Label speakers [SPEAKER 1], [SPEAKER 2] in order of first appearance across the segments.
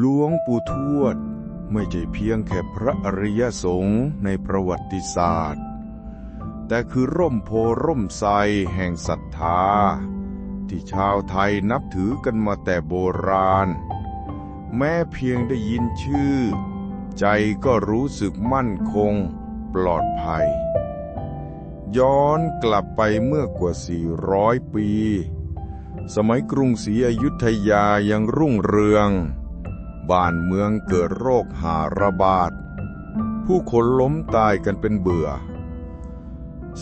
[SPEAKER 1] หลวงปู่ทวด ไม่ใช่เพียงแค่พระอริยสงฆ์ในประวัติศาสตร์ แต่คือร่มโพร่มไทรแห่งศรัทธา ที่ชาวไทยนับถือกันมาแต่โบราณ แม้เพียงได้ยินชื่อ ใจก็รู้สึกมั่นคงปลอดภัย ย้อนกลับไปเมื่อกว่า 400 ปี สมัยกรุงศรีอยุธยายังรุ่งเรือง บ้านเมืองเกิดโรคหาระบาด ผู้คนล้มตายกันเป็นเบื่อ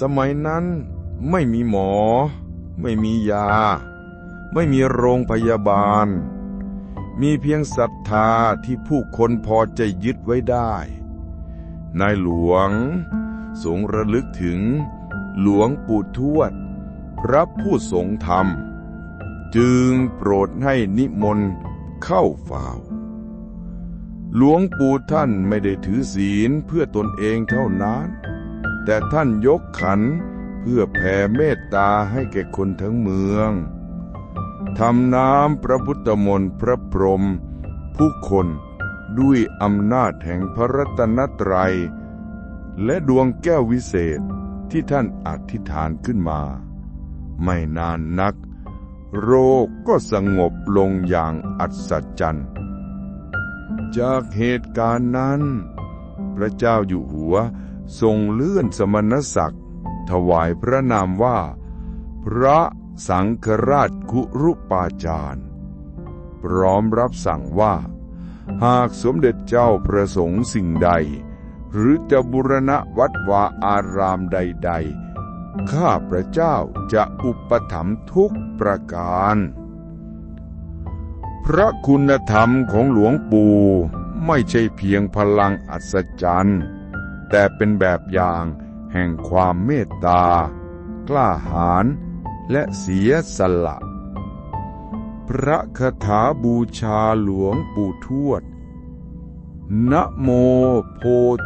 [SPEAKER 1] สมัยนั้นไม่มีหมอ ไม่มียา ไม่มีโรงพยาบาล มีเพียงศรัทธาที่ผู้คนพอจะยึดไว้ได้ นายหลวงทรงระลึกถึงหลวงปู่ทวด พระผู้ทรงธรรม จึงโปรดให้นิมนต์เข้าเฝ้า หลวงปู่ท่านไม่ได้ถือศีลเพื่อตนเองเท่านั้น แต่ท่านยกขันเพื่อแผ่เมตตาให้แก่คนทั้งเมืองทำน้ำพระพุทธมนต์พระพรหมผู้คนด้วยอำนาจแห่งพระรัตนตรัย และดวงแก้ววิเศษที่ท่านอธิษฐานขึ้นมา ไม่นานนัก โรคก็สงบลงอย่างอัศจรรย์ จากเหตุการณ์นั้น พระเจ้าอยู่หัวทรงเลื่อนสมณศักดิ์ ถวายพระนามว่า พระสังฆราชคุรุปาจารย์พร้อมรับสั่งว่า หากสมเด็จเจ้าประสงค์สิ่งใด หรือจะบุรณะวัดวาอารามใด ๆ ข้าพระเจ้าจะอุปถัมภ์ทุกประการ พระคุณธรรมของหลวงปู่ไม่ใช่เพียงพลังอัศจรรย์ แต่เป็นแบบอย่างแห่งความเมตตา กล้าหาญและเสียสละ พระคาถาบูชาหลวงปู่ทวด นะโมโพ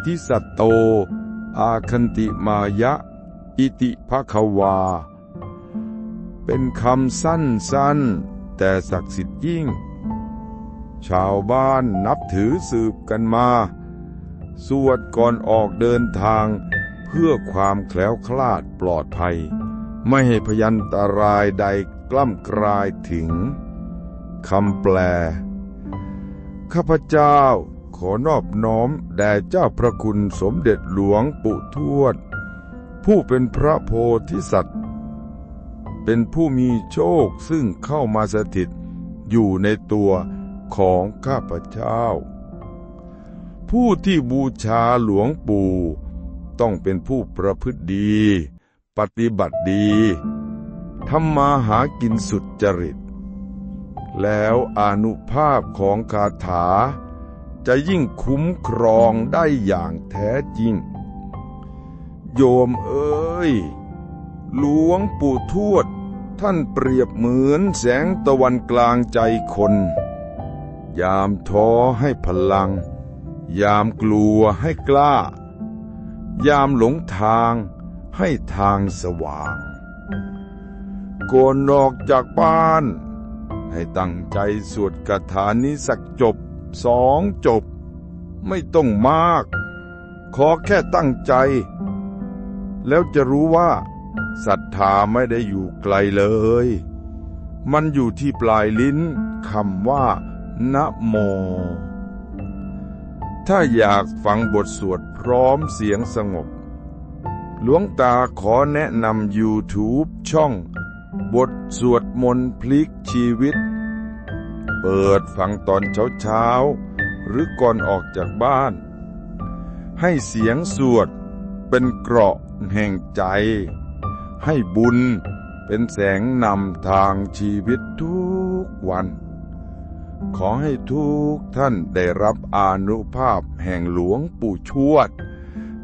[SPEAKER 1] ธิสัตโต อาคันติมายะ อิติภควา เป็นคำสั้นๆ แต่ศักดิ์สิทธิ์ยิ่ง ชาวบ้านนับถือสืบกันมา สวดก่อนออกเดินทาง เพื่อความแคล้วคลาดปลอดภัย ไม่ให้พยันตรายใดกล้ำกลายถึงคำแปล ข้าพเจ้าขอนอบน้อมแด่เจ้าพระคุณสมเด็จหลวงปู่ทวด ผู้เป็นพระโพธิสัตว์ เป็นผู้มีโชคซึ่งเข้ามาสถิตอยู่ในตัว ของข้าพเจ้า ผู้ที่บูชาหลวงปู่ต้องเป็นผู้ประพฤติดี ปฏิบัติดีทำมาหากินสุดจริต แล้วอนุภาพของคาถา จะยิ่งคุ้มครองได้อย่างแท้จริง โยมเอ้ย หลวงปู่ทวดท่านเปรียบเหมือนแสงตะวันกลางใจคน ยามท้อให้พลัง ยามกลัวให้กล้า ยามหลงทางให้ทางสว่างก่อนออกจากบ้าน ให้ตั้งใจสวดคาถานี้สักจบสองจบ ไม่ต้องมาก ขอแค่ตั้งใจ แล้วจะรู้ว่าศรัทธาไม่ได้อยู่ไกลเลย มันอยู่ที่ปลายลิ้นคำว่า นะโม ถ้าอยากฟังบทสวดพร้อมเสียงสงบ หลวงตาขอแนะนำ YouTube ช่อง บทสวดมนต์พลิกชีวิต เปิดฟังตอนเช้าๆ หรือก่อนออกจากบ้าน ให้เสียงสวดเป็นเกราะแห่งใจ ให้บุญเป็นแสงนำทางชีวิตทุกวัน ขอให้ทุกท่านได้รับอานุภาพแห่งหลวงปู่ชวด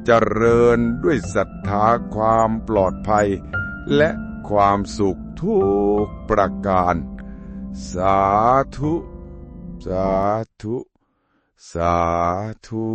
[SPEAKER 1] เจริญด้วยศรัทธาความปลอดภัย และความสุขทุกประการ สาธุ สาธุ สาธุ